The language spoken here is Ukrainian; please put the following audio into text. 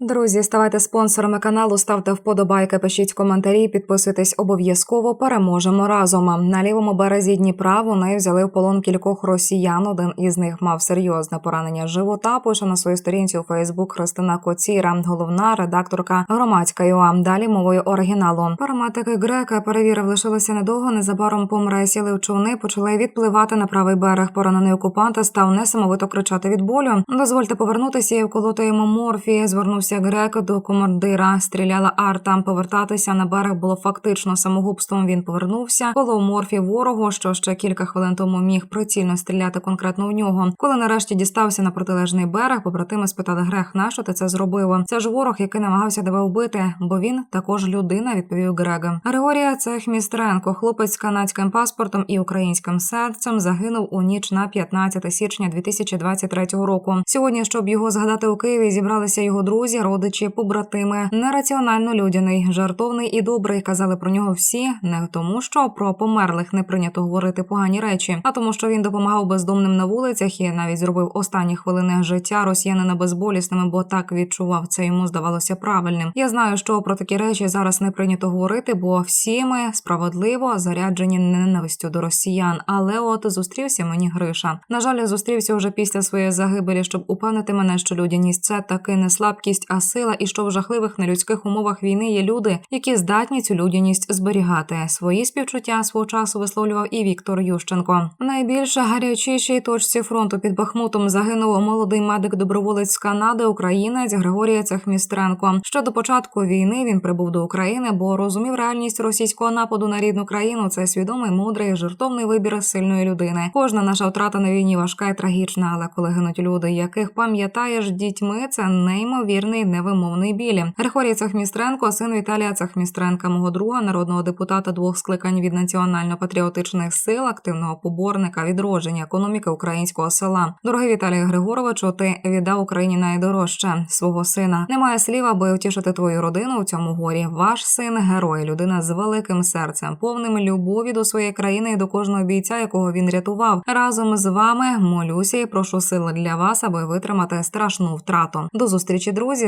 Друзі, ставайте спонсорами каналу, ставте вподобайки, пишіть коментарі, підписуйтесь обов'язково. Переможемо разом. На лівому березі Дніпра вони взяли в полон кількох росіян. Один із них мав серйозне поранення живота. Пише на своїй сторінці у Фейсбук Христина Коціра, головна редакторка громадська ЮА. Далі мовою оригіналу. Параматики грека перевірив, лишилося недовго. Незабаром помре сіли в човни, почали відпливати на правий берег. Поранений окупант став несамовито кричати від болю. Дозвольте повернутися і вколоти йому морфії. Звернувся грек до командира. Стріляла арта. Повертатися на берег було фактично самогубством. Він повернувся. Коло морфі ворогу, що ще кілька хвилин тому міг прицільно стріляти конкретно в нього. Коли нарешті дістався на протилежний берег, побратими спитали Грех, нащо ти це зробив? Це ж ворог, який намагався тебе вбити, бо він також людина, відповів Грег. Григорія Цехмістренко, хлопець з канадським паспортом і українським серцем, загинув у ніч на 15 січня 2023 року. Сьогодні, щоб його згадати у Києві, зібралися його друзі, родичі, побратими. Нераціонально людяний, жартовний і добрий. Казали про нього всі, не тому, що про померлих не прийнято говорити погані речі, а тому, що він допомагав бездомним на вулицях і навіть зробив останні хвилини життя росіянина безболісними, бо так відчував це йому здавалося правильним. Я знаю, що про такі речі зараз не прийнято говорити, бо всі ми справедливо заряджені ненавистю до росіян. Але от зустрівся мені Гриша. На жаль, зустрівся вже після своєї загибелі, щоб упевнити мене, що людяність це таки не слабкість, а сила, і що в жахливих нелюдських умовах війни є люди, які здатні цю людяність зберігати. Свої співчуття свого часу висловлював і Віктор Ющенко. Найбільше гарячішій точці фронту під Бахмутом загинув молодий медик-доброволець з Канади, українець Григорія Цехмістренко. Ще до початку війни він прибув до України, бо розумів реальність російського нападу на рідну країну. Це свідомий, мудрий, жертовний вибір сильної людини. Кожна наша втрата на війні важка і трагічна, але коли гинуть люди, яких пам'ятаєш дітьми, це неймовірний невимовний біль. Григорій Цехмістренко, син Віталія Цехмістренка, мого друга, народного депутата двох скликань від національно-патріотичних сил, активного поборника відродження економіки українського села. Дорогий Віталій Григоровичу, ти віддав Україні найдорожче свого сина. Немає слів, аби утішити твою родину у цьому горі. Ваш син герой, людина з великим серцем, повним любові до своєї країни і до кожного бійця, якого він рятував. Разом з вами молюся і прошу сили для вас, аби витримати страшну втрату. До зустрічі, друзі.